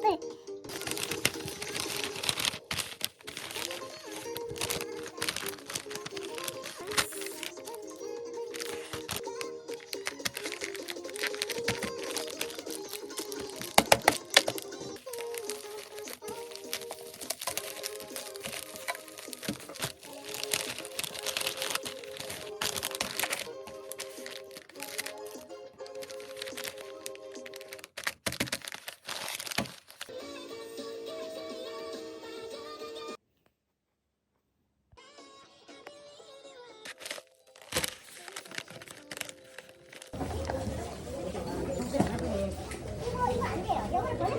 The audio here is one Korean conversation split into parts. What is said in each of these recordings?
对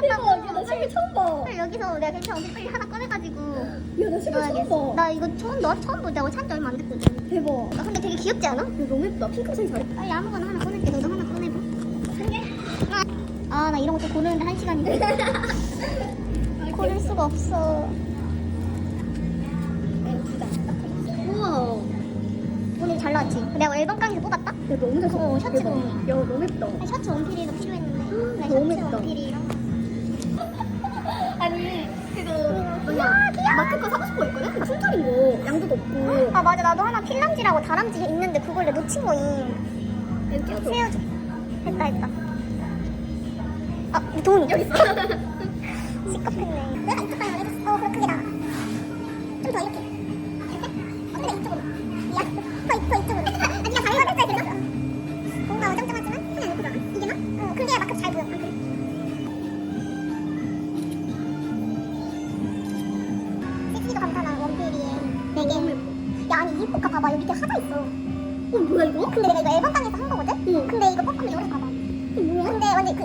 대박, 야, 나 실비 처음 봐. 그래, 여기서 내가 괜찮아 빨리 하나 꺼내가지고 야, 나 실비 처음. 봐. 나 이거 처음 너 처음 보자고 산지 얼마 안 됐거든. 대박. 나 근데 되게 귀엽지 않아? 야, 너무 예쁘다. 핑크색 잘했다. 빨리 아무거나 하나 꺼낼게. 너도 하나 꺼내봐. 한 개? 아, 나 이런 것도 고르는데 한 시간인데. 고를 수가 없어. 우와. 오늘 잘 나왔지? 내가 앨범 강에서 뽑았다? 야, 너무 잘 어, 셔츠도. 대박. 야, 너무 예쁘다. 아니, 셔츠 원필이가 필요했는데. 나 너무 셔츠 예쁘다. 원필이랑. 아니, 그거 와, 뭐냐. 귀여워. 마크 거 사고 싶어 했거든? 품절인 거. 양도 없고. 아, 맞아. 나도 하나 필람지라고 다람쥐 있는데 그걸 내가 놓친 거임. 여기. 세워줘. 했다, 했다. 아, 돈. 여기 있어. 시커했네 내가 이쪽 방향을 해줬어. 어, 그럼 크게 나와. 좀더 이렇게. 이렇게? 어, 근데 이쪽으로. 야, 더, 더 이쪽으로.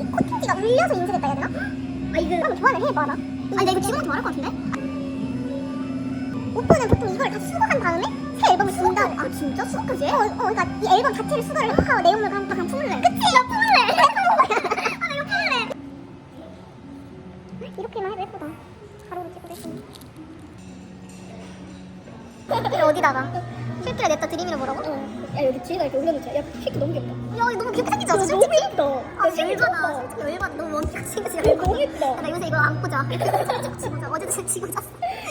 그 코팅지가 울려서 인쇄됐다 해야 되나? 아, 이거. 한번 교환을 해 봐라. 아니 나 이거 지금부터 말할 것 같은데? 오빠는 보통 이걸 다 수거한 다음에 새 앨범을 준다. 아 진짜 수거까지? 어, 어, 그러니까 이 앨범 자체를 수거를 해놓고 내용물 그냥 품을래. 그치? 나 품을래. 아, 나 이거 품을래. 이렇게만 해도 예쁘다. 가로로 찍고 됐으니. 이거 어디다가? 필트에 냈다 드림이는 뭐라고? 야, 여기 뒤에다 이렇게 올려놓자. 야, 케이크 너무 귀엽다. 야 이거 너무 예쁘다. 아, 야, 진짜 열받아. 열받아. 너무 원피가. 야, 너무 예쁘다. 야, 나 요새 이거 안고 자. 치고 자. 어제도 잘 치고 잤어.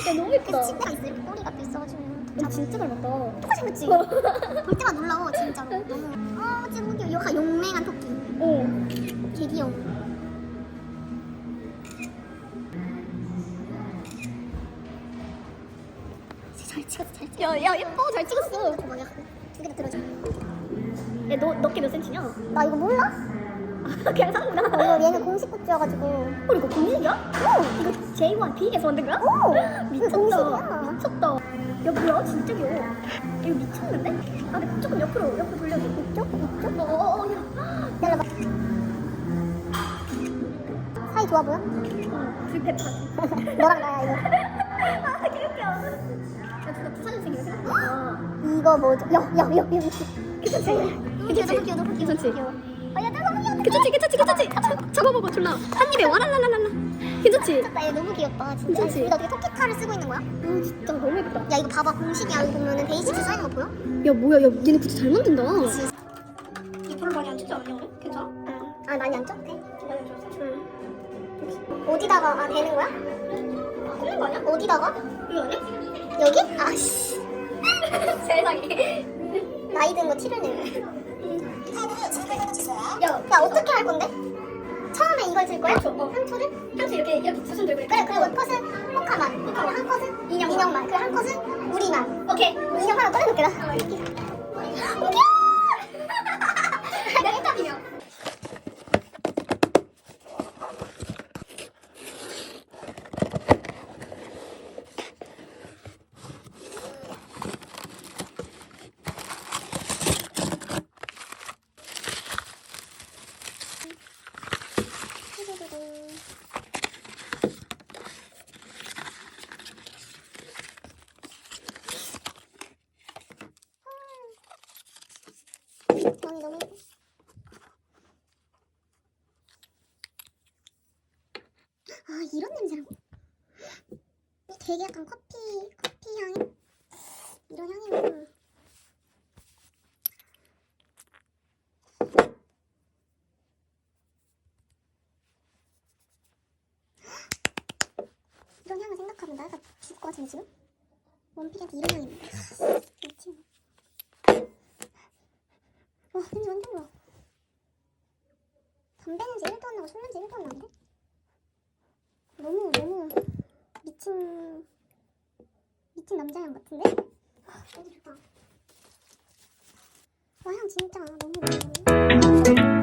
야, 너무 예쁘다. 그래서 침대가 있어. 이렇게 꼬리가 또 있어가지고. 야, 진짜 닮았다. 똑같이 생겼지? 볼 때만 놀라워, 진짜로. 너무. 어, 진짜 귀여워. 이거 용맹한 토끼. 어. 개 귀여워. 잘 찍었어, 잘 찍었어. 야, 야, 예뻐. 잘 찍었어. 뭐야? 두개다 들어줘. 야, 너, 너께 몇 센치냐? 나 이거 몰라? 그냥 샀구나. 어, 이거 얘는 공식 굿즈여가지고. 어, 이거 공식이야? 어, 이거 J1B에서 만든 거야? 오! 미쳤다. 공식이야. 미쳤다. 야, 뭐야? 진짜 귀여워. 이거 미쳤는데? 아, 근데 조금 옆으로, 옆으로 돌려줘. 이쪽? 이쪽? 어, 어, 어, 야. 열어봐. 사이 좋아 보여? 응, 불패판. 너랑 나야 이거. 아, 개웃겨. 야, 진짜 부산생이네, 생각보다. 이거 뭐죠? 야, 야, 야, 야. 괜찮지? 괜찮지? 아, 야, 나 너무 귀여워. 괜찮지? 괜찮지? 괜찮지? 잡- 잡아봐봐, 졸라. 한 입에 와랄랄랄랄라. 괜찮지? 미쳤다, 얘 너무 귀엽다, 진짜. 괜찮지? 이거 어떻게 토끼카를 쓰고 있는 거야? 아, 진짜 너무 예쁘다. 야, 이거 봐봐. 공식이 안 보면은 베이식스 써있는 거 보여? 야, 뭐야. 야, 얘네 굿즈 잘 만든다. 진짜. 이 별로 많이 안 춥지 않냐, 오늘? 괜찮아? 응. 아, 많이 안 쪘대? 많이 안 춥지? 응. 어디다가, 아, 되는 거야? 끓는 거 아니야? 어디다가? 이거 아니야? 여기? 아씨. 세상에. 나이 든거 티를 내네. 야, 야, 어떻게 할 건데? 처음에 이걸 줄 거야? 그렇죠, 어. 향초를? 향수 이렇게, 이렇게 두손 들고 그래, 그리고 한 컷은 포카만. 한 컷은 인형. 인형만. 그리고 한 컷은 우리만. 오케이. 인형 하나 꺼내놓게 나. 웃겨! 나 헷갈리냐? 아니, 너무 예뻐. 아, 이런 냄새라고? 되게 약간 커피, 커피 향이? 이런 향이면. 이런 향을 생각하면 나가 죽을 것 같은데, 지금? 원필한테 이런 향이 미친. 와, 냄새 완전 좋아. 담배 냄새 1도 안 나고 술 냄새 1도 안 나는데? 너무 너무 미친 미친 남자향 같은데? 아, 너무 좋다. 와, 향 진짜 너무 너무.